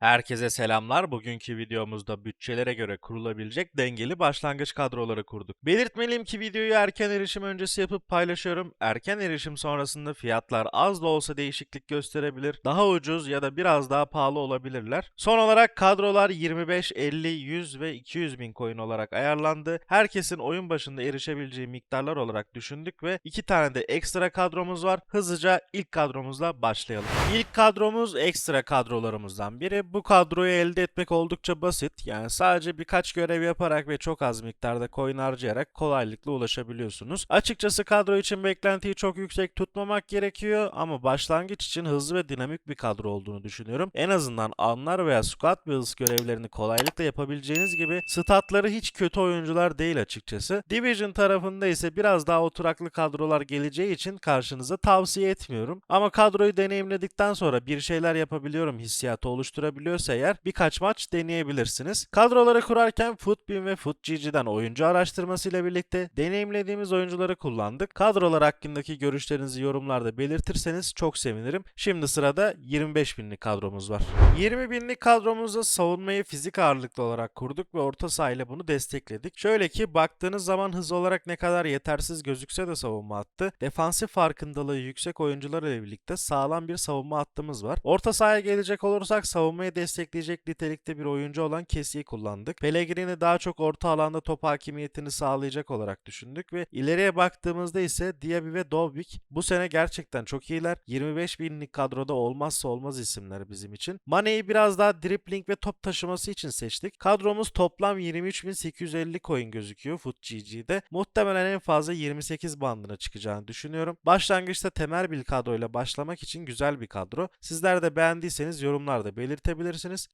Herkese selamlar. Bugünkü videomuzda bütçelere göre kurulabilecek dengeli başlangıç kadroları kurduk. Belirtmeliyim ki videoyu erken erişim öncesi yapıp paylaşıyorum. Erken erişim sonrasında fiyatlar az da olsa değişiklik gösterebilir. Daha ucuz ya da biraz daha pahalı olabilirler. Son olarak kadrolar 25, 50, 100 ve 200 bin coin olarak ayarlandı. Herkesin oyun başında erişebileceği miktarlar olarak düşündük ve iki tane de ekstra kadromuz var. Hızlıca ilk kadromuzla başlayalım. İlk kadromuz ekstra kadrolarımızdan biri. Bu kadroyu elde etmek oldukça basit. Yani sadece birkaç görev yaparak ve çok az miktarda coin harcayarak kolaylıkla ulaşabiliyorsunuz. Açıkçası kadro için beklentiyi çok yüksek tutmamak gerekiyor ama başlangıç için hızlı ve dinamik bir kadro olduğunu düşünüyorum. En azından anlar veya squad builds görevlerini kolaylıkla yapabileceğiniz gibi statları hiç kötü oyuncular değil açıkçası. Division tarafında ise biraz daha oturaklı kadrolar geleceği için karşınıza tavsiye etmiyorum. Ama kadroyu deneyimledikten sonra bir şeyler yapabiliyorum hissiyatı oluşturabiliyorsa eğer birkaç maç deneyebilirsiniz. Kadroları kurarken Footbin ve FootGG'den oyuncu araştırmasıyla birlikte deneyimlediğimiz oyuncuları kullandık. Kadrolar hakkındaki görüşlerinizi yorumlarda belirtirseniz çok sevinirim. Şimdi sırada 25 binlik kadromuz var. 20 binlik kadromuzda savunmayı fizik ağırlıklı olarak kurduk ve orta saha ile bunu destekledik. Şöyle ki baktığınız zaman hız olarak ne kadar yetersiz gözükse de savunma hattı, defansif farkındalığı yüksek oyuncular ile birlikte sağlam bir savunma hattımız var. Orta sahaya gelecek olursak savunmayı destekleyecek nitelikte bir oyuncu olan Kessi'yi kullandık. Pellegrini daha çok orta alanda top hakimiyetini sağlayacak olarak düşündük ve ileriye baktığımızda ise Diaby ve Dovbik bu sene gerçekten çok iyiler. 25 binlik kadroda olmazsa olmaz isimler bizim için. Mane'yi biraz daha dribbling ve top taşıması için seçtik. Kadromuz toplam 23.850 coin gözüküyor FootGG'de. Muhtemelen en fazla 28 bandına çıkacağını düşünüyorum. Başlangıçta temel bir kadroyla başlamak için güzel bir kadro. Sizler de beğendiyseniz yorumlarda belirtebilirsiniz.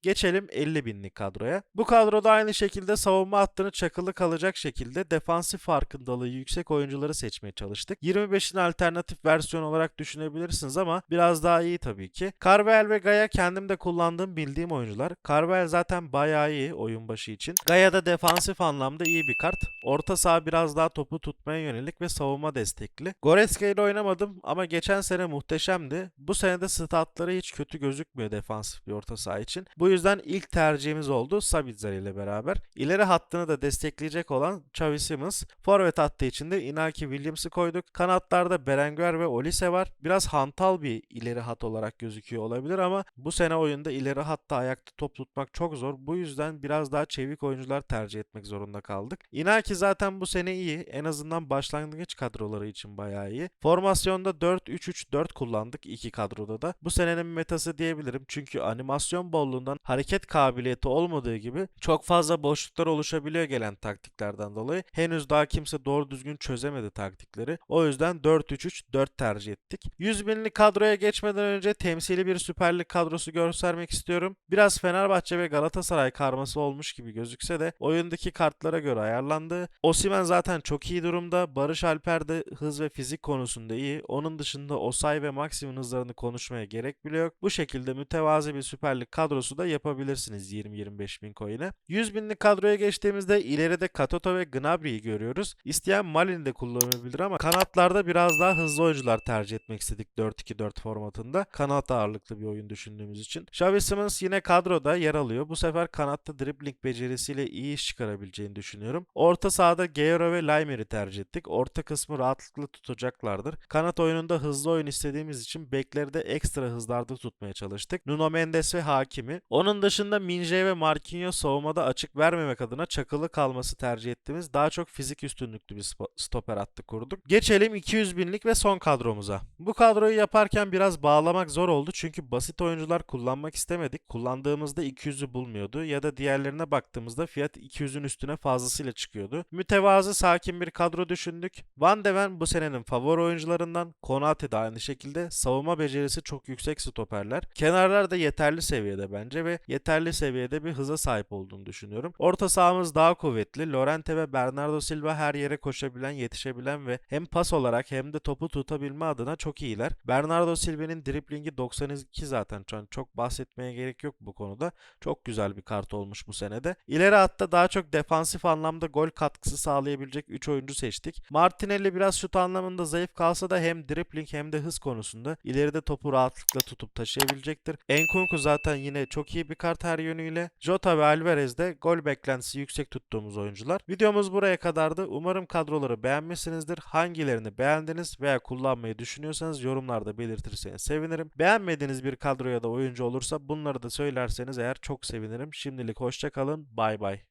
Geçelim 50 binlik kadroya. Bu kadroda aynı şekilde savunma hattını çakılı kalacak şekilde defansif farkındalığı yüksek oyuncuları seçmeye çalıştık. 25'in alternatif versiyon olarak düşünebilirsiniz ama biraz daha iyi tabii ki. Carvel ve Gaya kendim de kullandığım bildiğim oyuncular. Carvel zaten bayağı iyi oyun başı için. Gaya da defansif anlamda iyi bir kart. Orta saha biraz daha topu tutmaya yönelik ve savunma destekli. Goretzka ile oynamadım ama geçen sene muhteşemdi. Bu sene de statları hiç kötü gözükmüyor defansif bir orta saha için. Bu yüzden ilk tercihimiz oldu Sabitzer ile beraber. İleri hattını da destekleyecek olan Xavi Simons. Forvet hattı için de Inaki Williams'ı koyduk. Kanatlarda Berenguer ve Olise var. Biraz hantal bir ileri hat olarak gözüküyor olabilir ama bu sene oyunda ileri hatta ayakta top tutmak çok zor. Bu yüzden biraz daha çevik oyuncular tercih etmek zorunda kaldık. Inaki zaten bu sene iyi. En azından başlangıç kadroları için bayağı iyi. Formasyonda 4-3-3-4 kullandık iki kadroda da. Bu senenin metası diyebilirim. Çünkü animasyon bolluğundan hareket kabiliyeti olmadığı gibi çok fazla boşluklar oluşabiliyor gelen taktiklerden dolayı. Henüz daha kimse doğru düzgün çözemedi taktikleri. O yüzden 4-3-3-4 tercih ettik. 100 binlik kadroya geçmeden önce temsili bir Süper Lig kadrosu göstermek istiyorum. Biraz Fenerbahçe ve Galatasaray karması olmuş gibi gözükse de oyundaki kartlara göre ayarlandı. Osimen zaten çok iyi durumda. Barış Alper de hız ve fizik konusunda iyi. Onun dışında Osay ve Maxim'in hızlarını konuşmaya gerek bile yok. Bu şekilde mütevazi bir Süper Lig kadrosu da yapabilirsiniz 20-25 bin coin'e. 100 binlik kadroya geçtiğimizde ileride Katoto ve Gnabry'yi görüyoruz. İsteyen Malin'i de kullanabilir ama kanatlarda biraz daha hızlı oyuncular tercih etmek istedik 4-2-4 formatında. Kanat ağırlıklı bir oyun düşündüğümüz için. Xavi Simons yine kadroda yer alıyor. Bu sefer kanatta dribbling becerisiyle iyi iş çıkarabileceğini düşünüyorum. Orta sahada Guerrero ve Laimer'i tercih ettik. Orta kısmı rahatlıkla tutacaklardır. Kanat oyununda hızlı oyun istediğimiz için bekleri de ekstra hızlarda tutmaya çalıştık. Nuno Mendes ve Hakimi. Onun dışında Minje ve Marquinhos savunmada açık vermemek adına çakılı kalması tercih ettiğimiz daha çok fizik üstünlüklü bir stoper hattı kurduk. Geçelim 200 binlik ve son kadromuza. Bu kadroyu yaparken biraz bağlamak zor oldu çünkü basit oyuncular kullanmak istemedik. Kullandığımızda 200'ü bulmuyordu ya da diğerlerine baktığımızda fiyat 200'ün üstüne fazlasıyla çıkıyordu. Mütevazı sakin bir kadro düşündük. Van de Ven bu senenin favori oyuncularından. Konate de aynı şekilde. Savunma becerisi çok yüksek stoperler. Kenarlar da yeterli seviyede bence ve yeterli seviyede bir hıza sahip olduğunu düşünüyorum. Orta sahamız daha kuvvetli. Lorente ve Bernardo Silva her yere koşabilen, yetişebilen ve hem pas olarak hem de topu tutabilme adına çok iyiler. Bernardo Silva'nın driblingi 92 zaten. An çok bahsetmeye gerek yok bu konuda. Çok güzel bir kart olmuş bu senede. İleri hatta daha çok defansif anlamda gol katkısı sağlayabilecek 3 oyuncu seçtik. Martinelli biraz şut anlamında zayıf kalsa da hem dribbling hem de hız konusunda ileride topu rahatlıkla tutup taşıyabilecektir. Enkunku zaten zaten yine çok iyi bir kart her yönüyle. Jota ve Alvarez de gol beklentisi yüksek tuttuğumuz oyuncular. Videomuz buraya kadardı. Umarım kadroları beğenmişsinizdir. Hangilerini beğendiniz veya kullanmayı düşünüyorsanız yorumlarda belirtirseniz sevinirim. Beğenmediğiniz bir kadro ya da oyuncu olursa bunları da söylerseniz eğer çok sevinirim. Şimdilik hoşça kalın. Bay bay.